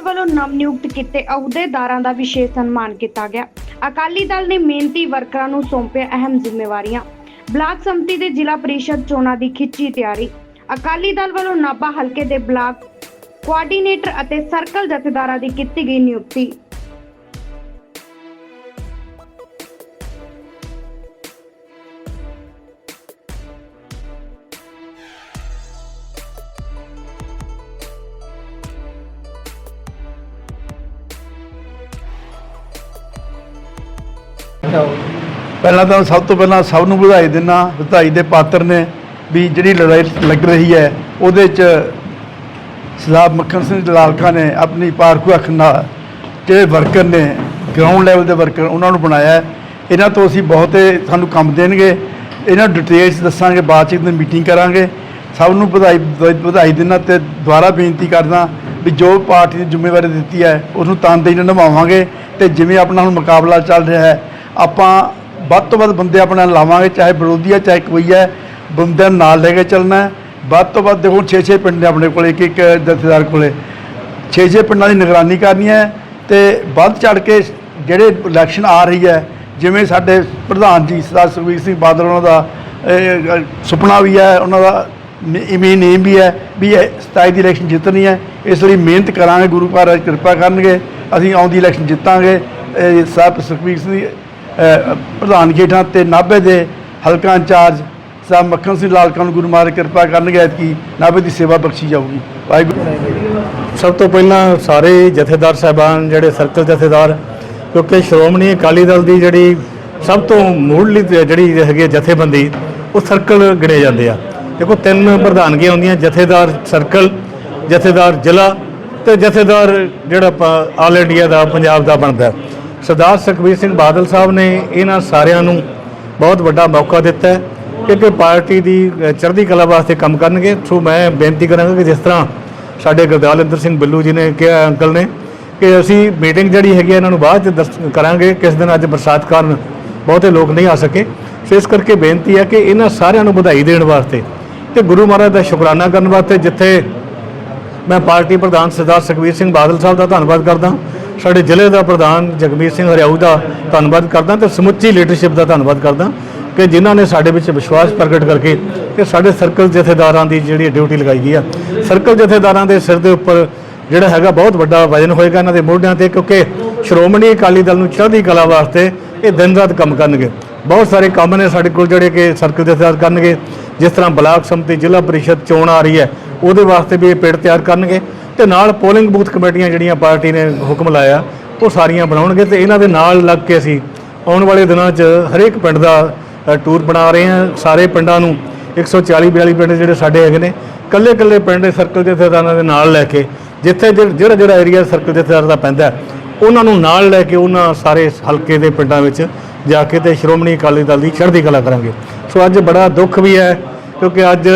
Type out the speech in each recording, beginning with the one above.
ਦਲ ਵੱਲੋਂ ਨਵ ਨਿਯੁਕਤ ਕੀਤੇ ਅਹੁਦੇਦਾਰਾਂ ਦਾ ਵਿਸ਼ੇਸ਼ ਸਨਮਾਨ ਕੀਤਾ ਗਿਆ। ਅਕਾਲੀ ਦਲ ਨੇ ਮਿਹਨਤੀ ਵਰਕਰਾਂ ਨੂੰ ਸੌਂਪਿਆ ਅਹਿਮ ਜ਼ਿੰਮੇਵਾਰੀਆਂ। ਬਲਾਕ ਸੰਮਤੀ ਦੇ ਜ਼ਿਲ੍ਹਾ ਪਰਿਸ਼ਦ ਚੋਣਾਂ ਦੀ ਖਿੱਚੀ ਤਿਆਰੀ। ਅਕਾਲੀ ਦਲ ਵੱਲੋਂ ਨਾਭਾ ਹਲਕੇ ਦੇ ਬਲਾਕ ਕੋਆਰਡੀਨੇਟਰ ਅਤੇ ਸਰਕਲ ਜਥੇਦਾਰਾਂ ਦੀ ਕੀਤੀ ਗਈ ਨਿਯੁਕਤੀ। ਪਹਿਲਾਂ ਤਾਂ ਸਭ ਤੋਂ ਪਹਿਲਾਂ ਸਭ ਨੂੰ ਵਧਾਈ ਦਿੰਦਾ ਵਧਾਈ ਦੇ ਪਾਤਰ ਨੇ ਵੀ ਜਿਹੜੀ ਲੜਾਈ ਲੱਗ ਰਹੀ ਹੈ, ਉਹਦੇ 'ਚ ਸਰਦਾਰ ਮੱਖਣ ਸਿੰਘ ਲਾਲਕਾ ਨੇ ਆਪਣੀ ਪਾਰਖੂ ਅੱਖ ਨਾਲ ਜਿਹੜੇ ਵਰਕਰ ਨੇ ਗਰਾਊਂਡ ਲੈਵਲ ਦੇ ਵਰਕਰ, ਉਹਨਾਂ ਨੂੰ ਬਣਾਇਆ ਇਹਨਾਂ ਤੋਂ ਅਸੀਂ ਬਹੁਤੇ ਸਾਨੂੰ ਕੰਮ ਦੇਣਗੇ। ਇਹਨਾਂ ਡਿਟੇਲਸ ਦੱਸਾਂਗੇ ਬਾਅਦ 'ਚ ਇੱਕ ਦਿਨ ਮੀਟਿੰਗ ਕਰਾਂਗੇ। ਸਭ ਨੂੰ ਵਧਾਈ ਵਧਾਈ ਦਿੰਦਾ ਤੇ ਦੁਬਾਰਾ ਬੇਨਤੀ ਕਰਦਾ ਵੀ ਜੋ ਪਾਰਟੀ ਨੇ ਜ਼ਿੰਮੇਵਾਰੀ ਦਿੱਤੀ ਹੈ, ਉਹਨੂੰ ਤਨਦੇਹੀ ਨਾਲ ਨਿਭਾਵਾਂਗੇ ਤੇ ਜਿਵੇਂ ਆਪਣਾ ਹੁਣ ਮੁਕਾਬਲਾ ਚੱਲ ਰਿਹਾ ਹੈ ਆਪਾਂ ਵੱਧ ਤੋਂ ਵੱਧ ਬੰਦੇ ਆਪਣਾ ਲਾਵਾਂਗੇ, ਚਾਹੇ ਵਿਰੋਧੀ ਹੈ ਚਾਹੇ ਕੋਈ ਹੈ ਬੰਦਿਆਂ ਨੂੰ ਨਾਲ ਲੈ ਕੇ ਚੱਲਣਾ ਵੱਧ ਤੋਂ ਵੱਧ ਦੇਖੋ 6-6 ਪਿੰਡ ਨੇ ਆਪਣੇ ਕੋਲ ਇੱਕ ਇੱਕ ਜਥੇਦਾਰ ਕੋਲੇ। 6-6 ਪਿੰਡਾਂ ਦੀ ਨਿਗਰਾਨੀ ਕਰਨੀ ਹੈ ਤੇ ਵੱਧ ਚੜ ਕੇ ਜਿਹੜੇ ਇਲੈਕਸ਼ਨ ਆ ਰਹੀ ਹੈ, ਜਿਵੇਂ ਸਾਡੇ ਪ੍ਰਧਾਨ ਜੀ, ਸਰਦਾਰ ਸੁਖਬੀਰ ਸਿੰਘ ਬਾਦਲ, ਉਹਨਾਂ ਦਾ ਸੁਪਨਾ ਵੀ ਹੈ, ਉਹਨਾਂ ਦਾ ਇਵੇਂ ਨੇਮ ਵੀ ਹੈ ਵੀ ਇਹ 27 ਦੀ ਇਲੈਕਸ਼ਨ ਜਿੱਤਣੀ ਹੈ। ਇਸ ਲਈ ਮਿਹਨਤ ਕਰਾਂਗੇ, ਗੁਰੂ ਮਹਾਰਾਜ ਕਿਰਪਾ ਕਰਨਗੇ, ਅਸੀਂ ਆਉਂਦੀ ਇਲੈਕਸ਼ਨ ਜਿੱਤਾਂਗੇ। ਇਹ ਸਾਹਿਬ ਸੁਖਬੀਰ ਸਿੰਘ ਪ੍ਰਧਾਨ ਹੇਠਾਂ ਤੇ ਨਾਭੇ ਦੇ ਹਲਕਾ ਇੰਚਾਰਜ ਸਾਹਿਬ ਮੱਖਣ ਸਿੰਘ ਲਾਲਕਾ ਨੂੰ ਗੁਰੂ ਮਹਾਰਾਜ ਕਿਰਪਾ ਕਰਨਗੇ ਕਿ ਨਾਭੇ ਦੀ ਸੇਵਾ ਬਖਸ਼ੀ ਜਾਊਗੀ। ਵਾਹਿਗੁਰੂ ਸਭ ਤੋਂ ਪਹਿਲਾਂ ਸਾਰੇ ਜਥੇਦਾਰ ਸਾਹਿਬਾਨ, ਜਿਹੜੇ ਸਰਕਲ ਜਥੇਦਾਰ, ਕਿਉਂਕਿ ਸ਼੍ਰੋਮਣੀ ਅਕਾਲੀ ਦਲ ਦੀ ਜਿਹੜੀ ਸਭ ਤੋਂ ਮੂਢਲੀ ਜਿਹੜੀ ਹੈਗੀ ਹੈ ਜਥੇਬੰਦੀ, ਉਹ ਸਰਕਲ ਗਿਣੇ ਜਾਂਦੇ ਆ। ਦੇਖੋ, ਤਿੰਨ ਪ੍ਰਧਾਨਗੀਆਂ ਹੁੰਦੀਆਂ, ਜਥੇਦਾਰ ਸਰਕਲ, ਜਥੇਦਾਰ ਜ਼ਿਲ੍ਹਾ ਤੇ ਜਥੇਦਾਰ ਜਿਹੜਾ ਆਪਾਂ ਆਲ ਇੰਡੀਆ ਦਾ, ਪੰਜਾਬ ਦਾ ਬਣਦਾ। ਸਰਦਾਰ ਸੁਖਬੀਰ ਸਿੰਘ ਬਾਦਲ ਸਾਹਿਬ ਨੇ ਇਹਨਾਂ ਸਾਰਿਆਂ ਨੂੰ ਬਹੁਤ ਵੱਡਾ ਮੌਕਾ ਦਿੱਤਾ ਕਿਉਂਕਿ ਪਾਰਟੀ ਦੀ ਚੜ੍ਹਦੀ ਕਲਾ ਵਾਸਤੇ ਕੰਮ ਕਰਨਗੇ। ਸੋ ਮੈਂ ਬੇਨਤੀ ਕਰਾਂਗਾ ਕਿ ਜਿਸ ਤਰ੍ਹਾਂ ਸਾਡੇ ਗੁਰਦਿਆਲਿੰਦਰ ਸਿੰਘ ਬਿੱਲੂ ਜੀ ਨੇ ਕਿਹਾ, ਅੰਕਲ ਨੇ, ਕਿ ਅਸੀਂ ਮੀਟਿੰਗ ਜਿਹੜੀ ਹੈਗੀ ਹੈ ਇਹਨਾਂ ਨੂੰ ਬਾਅਦ ਚ ਦੱਸ- ਕਰਾਂਗੇ ਕਿਸ ਦਿਨ ਅੱਜ ਬਰਸਾਤ ਕਾਰਨ ਬਹੁਤੇ ਲੋਕ ਨਹੀਂ ਆ ਸਕੇ। ਸੋ ਇਸ ਕਰਕੇ ਬੇਨਤੀ ਹੈ ਕਿ ਇਹਨਾਂ ਸਾਰਿਆਂ ਨੂੰ ਵਧਾਈ ਦੇਣ ਵਾਸਤੇ ਤੇ ਗੁਰੂ ਮਹਾਰਾਜ ਦਾ ਸ਼ੁਕਰਾਨਾ ਕਰਨ ਵਾਸਤੇ ਜਿੱਥੇ ਮੈਂ ਪਾਰਟੀ ਪ੍ਰਧਾਨ ਸਰਦਾਰ ਸੁਖਬੀਰ ਸਿੰਘ ਬਾਦਲ ਸਾਹਿਬ ਦਾ ਧੰਨਵਾਦ ਕਰਦਾ। ਸਾਡੇ ਜ਼ਿਲ੍ਹੇ ਦਾ ਪ੍ਰਧਾਨ ਜਗਮੀਤ ਸਿੰਘ ਹਰਿਆਊ ਦਾ ਧੰਨਵਾਦ ਕਰਦਾ ਤੇ ਸਮੁੱਚੀ ਲੀਡਰਸ਼ਿਪ ਦਾ ਧੰਨਵਾਦ ਕਰਦਾ ਕਿ ਜਿਨ੍ਹਾਂ ਨੇ ਸਾਡੇ ਵਿੱਚ ਵਿਸ਼ਵਾਸ ਪ੍ਰਗਟ ਕਰਕੇ ਕਿ ਸਾਡੇ ਸਰਕਲ ਜਥੇਦਾਰਾਂ ਦੀ ਜਿਹੜੀ ਡਿਊਟੀ ਲਗਾਈ ਗਈ ਆ। ਸਰਕਲ ਜਥੇਦਾਰਾਂ ਦੇ ਸਿਰ ਦੇ ਉੱਪਰ ਜਿਹੜਾ ਹੈਗਾ ਬਹੁਤ ਵੱਡਾ ਵਜਨ ਹੋਏਗਾ ਇਹਨਾਂ ਦੇ ਮੋਢਿਆਂ ਤੇ, ਕਿਉਂਕਿ ਸ਼੍ਰੋਮਣੀ ਅਕਾਲੀ ਦਲ ਨੂੰ ਚੜ੍ਹਦੀ ਕਲਾ ਵਾਸਤੇ ਇਹ ਦਿਨ ਰਾਤ ਕੰਮ ਕਰਨਗੇ। ਬਹੁਤ ਸਾਰੇ ਕੰਮ ਨੇ ਸਾਡੇ ਕੋਲ ਜਿਹੜੇ ਕਿ ਸਰਕਲ ਜਥੇਦਾਰ ਕਰਨਗੇ। ਜਿਸ ਤਰ੍ਹਾਂ ਬਲਾਕ ਸੰਮਤੀ ਜ਼ਿਲ੍ਹਾ ਪਰਿਸ਼ਦ ਚੋਣ ਆ ਰਹੀ ਹੈ, ਉਹਦੇ ਵਾਸਤੇ ਵੀ ਇਹ ਪੇੜ ਤਿਆਰ ਕਰਨਗੇ। ਤੇ ਨਾਲ ਪੋਲਿੰਗ ਬੂਥ ਕਮੇਟੀਆਂ ਜਿਹੜੀਆਂ ਪਾਰਟੀ ਨੇ ਹੁਕਮ ਲਾਇਆ, ਉਹ ਸਾਰੀਆਂ ਬਣਾਉਣਗੇ ਤੇ ਇਹਨਾਂ ਦੇ ਨਾਲ ਲੱਗ ਕੇ ਅਸੀਂ ਆਉਣ ਵਾਲੇ ਦਿਨਾਂ 'ਚ ਹਰੇਕ ਪਿੰਡ ਦਾ ਟੂਰ ਬਣਾ ਰਹੇ ਹਾਂ, ਸਾਰੇ ਪਿੰਡਾਂ ਨੂੰ। 140 42 ਪਿੰਡ ਜਿਹੜੇ ਸਾਡੇ ਹੈਗੇ ਨੇ ਕੱਲੇ ਕੱਲੇ ਪਿੰਡ ਦੇ ਸਰਕਲ ਜਥੇਦਾਰਾਂ ਦੇ ਨਾਲ ਲੈ ਕੇ, ਜਿੱਥੇ ਜਿ- ਜਿਹੜਾ ਜਿਹੜਾ ਏਰੀਆ ਸਰਕਲ ਜਥੇਦਾਰ ਦਾ ਪੈਂਦਾ ਉਹਨਾਂ ਨੂੰ ਨਾਲ ਲੈ ਕੇ ਉਹਨਾਂ ਸਾਰੇ ਹਲਕੇ ਦੇ ਪਿੰਡਾਂ ਵਿੱਚ ਜਾ ਕੇ ਤੇ ਸ਼੍ਰੋਮਣੀ ਅਕਾਲੀ ਦਲ ਦੀ ਚੜ੍ਹਦੀ ਕਲਾ ਕਰਾਂਗੇ। ਸੋ ਅੱਜ ਬੜਾ ਦੁੱਖ ਵੀ ਹੈ, ਕਿਉਂਕਿ ਅੱਜ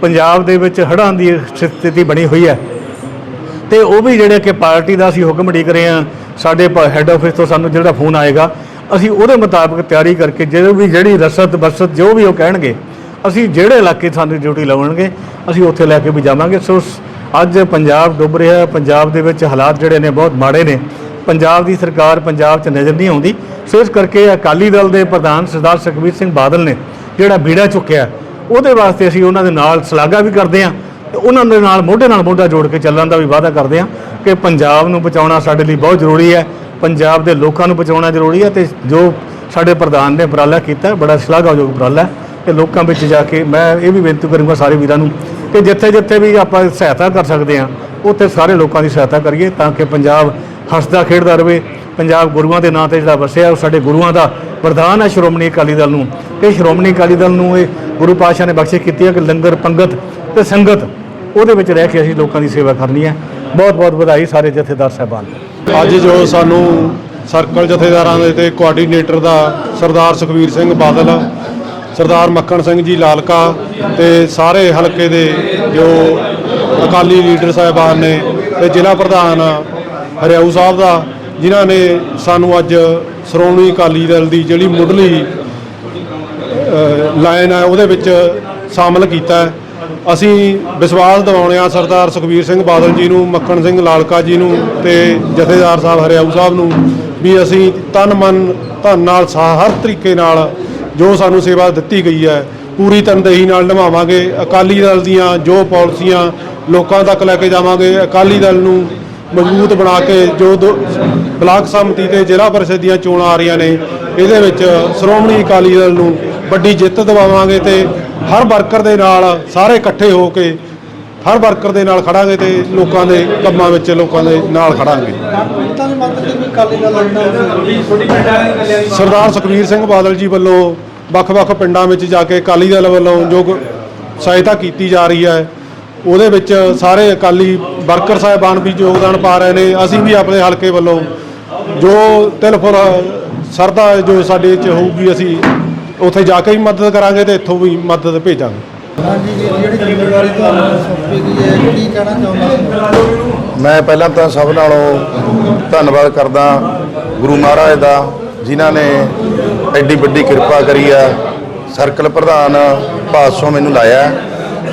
ਪੰਜਾਬ ਦੇ ਵਿੱਚ ਹੜ੍ਹਾਂ ਦੀ ਸਥਿਤੀ ਬਣੀ ਹੋਈ ਹੈ। ਤੇ ਉਹ ਵੀ ਜਿਹੜੇ ਕਿ ਪਾਰਟੀ ਦਾ ਅਸੀਂ ਹੁਕਮ ਉਡੀਕ ਰਹੇ ਹਾਂ, ਸਾਡੇ ਹੈੱਡ ਆਫਿਸ ਤੋਂ ਸਾਨੂੰ ਜਿਹੜਾ ਫੋਨ ਆਏਗਾ, ਅਸੀਂ ਉਹਦੇ ਮੁਤਾਬਕ ਤਿਆਰੀ ਕਰਕੇ ਜਦੋਂ ਵੀ ਜਿਹੜੀ ਰਸਤ ਬਸਤ ਜੋ ਵੀ ਉਹ ਕਹਿਣਗੇ, ਅਸੀਂ ਜਿਹੜੇ ਇਲਾਕੇ ਸਾਨੂੰ ਡਿਊਟੀ ਲਾਉਣਗੇ, ਅਸੀਂ ਉੱਥੇ ਲੈ ਕੇ ਵੀ ਜਾਵਾਂਗੇ। ਸੋ ਅੱਜ ਪੰਜਾਬ ਡੁੱਬ ਰਿਹਾ, ਪੰਜਾਬ ਦੇ ਵਿੱਚ ਹਾਲਾਤ ਜਿਹੜੇ ਨੇ ਬਹੁਤ ਮਾੜੇ ਨੇ। ਪੰਜਾਬ ਦੀ ਸਰਕਾਰ ਪੰਜਾਬ 'ਚ ਨਜ਼ਰ ਨਹੀਂ ਆਉਂਦੀ। ਸੋ ਇਸ ਕਰਕੇ ਅਕਾਲੀ ਦਲ ਦੇ ਪ੍ਰਧਾਨ ਸਰਦਾਰ ਸੁਖਬੀਰ ਸਿੰਘ ਬਾਦਲ ਨੇ ਜਿਹੜਾ ਬੀੜਾ ਚੁੱਕਿਆ, ਉਹਦੇ ਵਾਸਤੇ ਅਸੀਂ ਉਹਨਾਂ ਦੇ ਨਾਲ ਸ਼ਲਾਘਾ ਵੀ ਕਰਦੇ ਹਾਂ। ਉਹਨਾਂ ਦੇ ਨਾਲ, ਮੋਢੇ ਨਾਲ ਮੋਢਾ ਜੋੜ ਕੇ ਚੱਲਣ ਦਾ ਵੀ ਵਾਅਦਾ ਕਰਦੇ ਹਾਂ ਕਿ ਪੰਜਾਬ ਨੂੰ ਬਚਾਉਣਾ ਸਾਡੇ ਲਈ ਬਹੁਤ ਜ਼ਰੂਰੀ ਹੈ। ਪੰਜਾਬ ਦੇ ਲੋਕਾਂ ਨੂੰ ਬਚਾਉਣਾ ਜ਼ਰੂਰੀ ਹੈ ਤੇ ਜੋ ਸਾਡੇ ਪ੍ਰਧਾਨ ਨੇ ਉਪਰਾਲਾ ਕੀਤਾ, ਬੜਾ ਸ਼ਲਾਘਾਯੋਗ ਉਪਰਾਲਾ ਹੈ ਤੇ ਲੋਕਾਂ ਵਿੱਚ ਜਾ ਕੇ ਮੈਂ ਇਹ ਵੀ ਬੇਨਤੀ ਕਰੂੰਗਾ ਸਾਰੇ ਵੀਰਾਂ ਨੂੰ ਕਿ ਜਿੱਥੇ ਜਿੱਥੇ ਵੀ ਆਪਾਂ ਸਹਾਇਤਾ ਕਰ ਸਕਦੇ ਹਾਂ, ਉੱਥੇ ਸਾਰੇ ਲੋਕਾਂ ਦੀ ਸਹਾਇਤਾ ਕਰੀਏ ਤਾਂ ਕਿ ਪੰਜਾਬ ਹੱਸਦਾ ਖੇਡਦਾ ਰਹੇ ਪੰਜਾਬ ਗੁਰੂਆਂ ਦੇ ਨਾਂ ਤੇ ਜਿਹੜਾ ਵਸਿਆ ਉਹ ਸਾਡੇ ਗੁਰੂਆਂ ਦਾ ਵਰਦਾਨ ਹੈ। ਸ਼੍ਰੋਮਣੀ ਅਕਾਲੀ ਦਲ ਨੂੰ। ਤੇ ਸ਼੍ਰੋਮਣੀ ਅਕਾਲੀ ਦਲ ਨੂੰ ਇਹ ਗੁਰੂ ਪਾਤਸ਼ਾਹ ਨੇ ਬਖਸ਼ਿਸ਼ ਕੀਤੀ ਹੈ ਕਿ ਲੰਗਰ, ਪੰਗਤ ਤੇ ਸੰਗਤ ਉਹਦੇ ਵਿੱਚ ਰਹਿ ਕੇ ਅਸੀਂ ਲੋਕਾਂ ਦੀ ਸੇਵਾ ਕਰਨੀ ਹੈ। ਬਹੁਤ ਬਹੁਤ ਵਧਾਈ ਸਾਰੇ ਜਥੇਦਾਰ ਸਾਹਿਬਾਨ। ਅੱਜ ਜੋ ਸਾਨੂੰ ਸਰਕਲ ਜਥੇਦਾਰਾਂ ਦੇ ਤੇ ਕੋਆਰਡੀਨੇਟਰ ਦਾ ਸਰਦਾਰ ਸੁਖਵੀਰ ਸਿੰਘ ਬਾਦਲ, ਸਰਦਾਰ ਮੱਖਣ ਸਿੰਘ ਜੀ ਲਾਲਕਾ ਤੇ ਸਾਰੇ ਹਲਕੇ ਦੇ ਜੋ ਅਕਾਲੀ ਲੀਡਰ ਸਾਹਿਬਾਨ ਨੇ ਤੇ ਜ਼ਿਲ੍ਹਾ ਪ੍ਰਧਾਨ ਹਰਿਆਊ ਸਾਹਿਬ ਦਾ, ਜਿਨ੍ਹਾਂ ਨੇ ਸਾਨੂੰ ਅੱਜ ਸ਼੍ਰੋਮਣੀ ਅਕਾਲੀ ਦਲ ਦੀ ਜਿਹੜੀ ਮੁੱਢਲੀ ਲਾਈਨ ਹੈ, ਉਹਦੇ ਵਿੱਚ ਸ਼ਾਮਲ ਕੀਤਾ ਹੈ। ਅਸੀਂ ਵਿਸ਼ਵਾਸ ਦਿਵਾਉਂਦੇ ਹਾਂ ਸਰਦਾਰ ਸੁਖਬੀਰ ਸਿੰਘ ਬਾਦਲ ਜੀ ਨੂੰ, ਮੱਖਣ ਸਿੰਘ ਲਾਲਕਾ ਜੀ ਨੂੰ ਤੇ ਜਥੇਦਾਰ ਸਾਹਿਬ ਹਰਿਆਊ ਸਾਹਿਬ ਨੂੰ ਵੀ ਅਸੀਂ ਤਨ ਮਨ ਧਨ ਨਾਲ ਸਾ- ਹਰ ਤਰੀਕੇ ਨਾਲ ਜੋ ਸਾਨੂੰ ਸੇਵਾ ਦਿੱਤੀ ਗਈ ਹੈ, ਪੂਰੀ ਤਨਦੇਹੀ ਨਾਲ ਨਿਭਾਵਾਂਗੇ। ਅਕਾਲੀ ਦਲ ਦੀਆਂ ਜੋ ਪਾਲਿਸੀਆਂ ਲੋਕਾਂ ਤੱਕ ਲੈ ਕੇ ਜਾਵਾਂਗੇ। ਅਕਾਲੀ ਦਲ ਨੂੰ ਮਜ਼ਬੂਤ ਬਣਾ ਕੇ ਜੋ ਦੋ- ਬਲਾਕ ਸੰਮਤੀ ਤੇ ਜ਼ਿਲ੍ਹਾ ਪਰਿਸ਼ਦ ਦੀਆਂ ਚੋਣਾਂ ਆ ਰਹੀਆਂ ਨੇ, ਇਹਦੇ ਵਿੱਚ ਸ਼੍ਰੋਮਣੀ ਅਕਾਲੀ ਦਲ ਨੂੰ ਵੱਡੀ ਜਿੱਤ ਦਿਵਾਵਾਂਗੇ ਤੇ ਹਰ ਵਰਕਰ ਦੇ ਨਾਲ ਸਾਰੇ ਇਕੱਠੇ ਹੋ ਕੇ ਹਰ ਵਰਕਰ ਦੇ ਨਾਲ ਖੜਾਂਗੇ ਤੇ ਲੋਕਾਂ ਦੇ ਕੰਮਾਂ ਵਿੱਚ ਲੋਕਾਂ ਦੇ ਨਾਲ ਖੜਾਂਗੇ। ਸਰਦਾਰ ਸੁਖਬੀਰ ਸਿੰਘ ਬਾਦਲ ਜੀ ਵੱਲੋਂ ਵੱਖ-ਵੱਖ ਪਿੰਡਾਂ ਵਿੱਚ ਜਾ ਕੇ ਅਕਾਲੀ ਦਲ ਵੱਲੋਂ ਜੋ ਸਹਾਇਤਾ ਕੀਤੀ ਜਾ ਰਹੀ ਹੈ, ਉਹਦੇ ਵਿੱਚ ਸਾਰੇ ਅਕਾਲੀ ਵਰਕਰ ਸਾਹਿਬਾਨ ਵੀ ਯੋਗਦਾਨ ਪਾ ਰਹੇ ਨੇ। ਅਸੀਂ ਵੀ ਆਪਣੇ ਹਲਕੇ ਵੱਲੋਂ ਜੋ ਤਿਲਫੁਲ ਸਰਦਾ ਜੋ ਸਾਡੇ 'ਚ ਹੋਊਗੀ, ਅਸੀਂ ਉੱਥੇ ਜਾ ਕੇ ਵੀ ਮਦਦ ਕਰਾਂਗੇ ਤੇ ਇੱਥੋਂ ਵੀ ਮਦਦ ਭੇਜਾਂਗੇ। ਹਾਂਜੀ ਜੀ, ਜਿਹੜੀ ਜ਼ਿੰਮੇਵਾਰੀ ਤੁਹਾਨੂੰ ਸੌਂਪੀ ਗਈ ਹੈ ਕੀ ਕਹਿਣਾ ਚਾਹੁੰਦੇ ਹੋ ਮੈਂ ਪਹਿਲਾਂ ਤਾਂ ਸਭ ਨਾਲੋਂ ਧੰਨਵਾਦ ਕਰਦਾ ਗੁਰੂ ਮਹਾਰਾਜ ਦਾ ਜਿਨ੍ਹਾਂ ਨੇ ਐਡੀ ਵੱਡੀ ਕਿਰਪਾ ਕਰੀ ਆ। ਸਰਕਲ ਪ੍ਰਧਾਨ ਪਾਸੋਂ ਮੈਨੂੰ ਲਾਇਆ।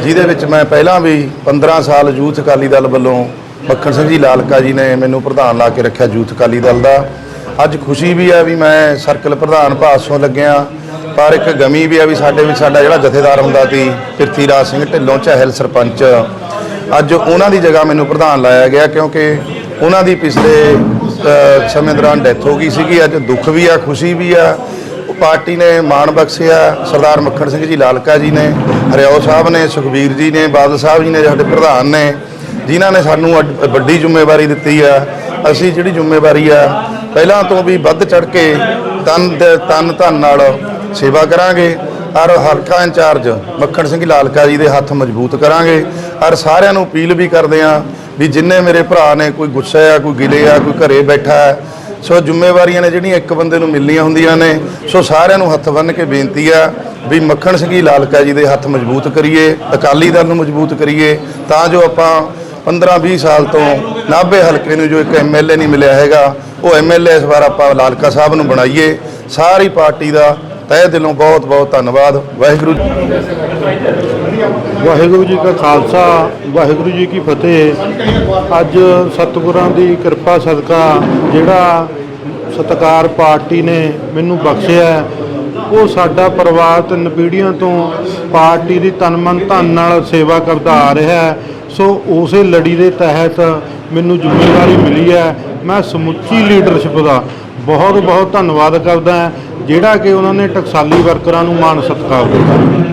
ਜਿਹਦੇ ਵਿੱਚ ਮੈਂ ਪਹਿਲਾਂ ਵੀ 15 ਸਾਲ ਯੂਥ ਅਕਾਲੀ ਦਲ ਵੱਲੋਂ ਮੱਖਣ ਸਿੰਘ ਜੀ ਲਾਲਕਾ ਜੀ ਨੇ ਮੈਨੂੰ ਪ੍ਰਧਾਨ ਲਾ ਕੇ ਰੱਖਿਆ ਯੂਥ ਅਕਾਲੀ ਦਲ ਦਾ। ਅੱਜ ਖੁਸ਼ੀ ਵੀ ਆ ਵੀ ਮੈਂ ਸਰਕਲ ਪ੍ਰਧਾਨ ਪਾਸੋਂ ਲੱਗਿਆ। ਪਰ ਇੱਕ ਗਮੀ ਵੀ ਆ ਵੀ ਸਾਡੇ ਵਿੱਚ ਸਾਡਾ ਜਿਹੜਾ ਜਥੇਦਾਰ ਹੁੰਦਾ ਸੀ ਪ੍ਰਿਥੀਰਾਜ ਸਿੰਘ ਢਿੱਲੋਂ ਚਾਹਲ ਸਰਪੰਚ, ਅੱਜ ਉਹਨਾਂ ਦੀ ਜਗ੍ਹਾ ਮੈਨੂੰ ਪ੍ਰਧਾਨ ਲਾਇਆ ਗਿਆ ਕਿਉਂਕਿ ਉਹਨਾਂ ਦੀ ਪਿਛਲੇ ਸਮੇਂ ਦੌਰਾਨ ਡੈਥ ਹੋ ਗਈ ਸੀਗੀ, ਅੱਜ ਦੁੱਖ ਵੀ ਆ, ਖੁਸ਼ੀ ਵੀ ਆ। ਉਹ ਪਾਰਟੀ ਨੇ ਮਾਣ ਬਖਸ਼ਿਆ, ਸਰਦਾਰ ਮੱਖਣ ਸਿੰਘ ਜੀ ਲਾਲਕਾ ਜੀ ਨੇ, ਹਰਿਆਓ ਸਾਹਿਬ ਨੇ, ਸੁਖਬੀਰ ਜੀ ਨੇ, ਬਾਦਲ ਸਾਹਿਬ ਜੀ ਨੇ, ਸਾਡੇ ਪ੍ਰਧਾਨ ਨੇ, ਜਿਨ੍ਹਾਂ ਨੇ ਸਾਨੂੰ ਅੱਡ- ਵੱਡੀ ਜ਼ਿੰਮੇਵਾਰੀ ਦਿੱਤੀ ਆ। ਅਸੀਂ ਜਿਹੜੀ ਜ਼ਿੰਮੇਵਾਰੀ ਆ, ਪਹਿਲਾਂ ਤੋਂ ਵੀ ਵੱਧ ਚੜ ਕੇ ਤਨ ਤਨ ਧਨ ਨਾਲ ਸੇਵਾ ਕਰਾਂਗੇ, ਔਰ ਹਲਕਾ ਇੰਚਾਰਜ ਮੱਖਣ ਸਿੰਘ ਲਾਲਕਾ ਜੀ ਦੇ ਹੱਥ ਮਜ਼ਬੂਤ ਕਰਾਂਗੇ, ਔਰ ਸਾਰਿਆਂ ਨੂੰ ਅਪੀਲ ਵੀ ਕਰਦੇ ਆ ਵੀ ਜਿੰਨੇ ਮੇਰੇ ਭਰਾ ਨੇ, ਕੋਈ ਗੁੱਸਾ ਆ, ਕੋਈ ਗਿਲੇ ਆ, ਕੋਈ ਘਰੇ ਬੈਠਾ ਹੈ, ਸੋ ਜ਼ਿੰਮੇਵਾਰੀਆਂ ਨੇ ਜਿਹੜੀਆਂ ਇੱਕ ਬੰਦੇ ਨੂੰ ਮਿਲਣੀਆਂ ਹੁੰਦੀਆਂ ਨੇ, ਸੋ ਸਾਰਿਆਂ ਨੂੰ ਹੱਥ ਬੰਨ੍ਹ ਕੇ ਬੇਨਤੀ ਆ ਵੀ ਮੱਖਣ ਸਿੰਘ ਲਾਲਕਾ ਜੀ ਦੇ ਹੱਥ ਮਜ਼ਬੂਤ ਕਰੀਏ, ਅਕਾਲੀ ਦਲ ਨੂੰ ਮਜ਼ਬੂਤ ਕਰੀਏ, ਤਾਂ ਜੋ ਆਪਾਂ 15-20 ਸਾਲ ਤੋਂ ਨਾਭੇ ਹਲਕੇ ਨੂੰ ਜੋ ਇੱਕ ਐਮਐਲਏ ਨਹੀਂ ਮਿਲਿਆ ਹੈਗਾ, ਉਹ ਐਮਐਲਏ ਇਸ ਵਾਰ ਆਪਾਂ ਲਾਲਕਾ ਸਾਹਿਬ ਨੂੰ ਬਣਾਈਏ, ਸਾਰੀ ਪਾਰਟੀ ਦਾ ਤਹਿ ਦਿਲੋਂ ਬਹੁਤ ਬਹੁਤ ਧੰਨਵਾਦ। ਵਾਹਿਗੁਰੂ ਵਾਹਿਗੁਰੂ ਜੀ ਕਾ ਖਾਲਸਾ, ਵਾਹਿਗੁਰੂ ਜੀ ਕੀ ਫਤਿਹ। ਅੱਜ ਸਤਿਗੁਰਾਂ ਦੀ ਕਿਰਪਾ ਸਦਕਾ ਜਿਹੜਾ ਸਤਕਾਰ ਪਾਰਟੀ ਨੇ ਮੈਨੂੰ ਬਖਸ਼ਿਆ ਉਹ ਸਾਡਾ ਪਰਿਵਾਰ ਤਿੰਨ ਪੀੜ੍ਹੀਆਂ ਤੋਂ ਪਾਰਟੀ ਦੀ ਤਨ ਮਨ ਧਨ ਨਾਲ ਸੇਵਾ ਕਰਦਾ ਆ ਰਿਹਾ ਹੈ। ਸੋ ਉਸੇ ਲੜੀ ਦੇ ਤਹਿਤ ਮੈਨੂੰ ਜ਼ਿੰਮੇਵਾਰੀ ਮਿਲੀ ਹੈ। ਮੈਂ ਸਮੁੱਚੀ ਲੀਡਰਸ਼ਿਪ ਦਾ ਬਹੁਤ ਬਹੁਤ ਧੰਨਵਾਦ ਕਰਦਾ ਹਾਂ। ਜਿਹੜਾ ਕਿ ਉਹਨਾਂ ਨੇ ਟਕਸਾਲੀ ਵਰਕਰਾਂ ਨੂੰ ਮਾਣ ਸਤਿਕਾਰ ਦਿੱਤਾ।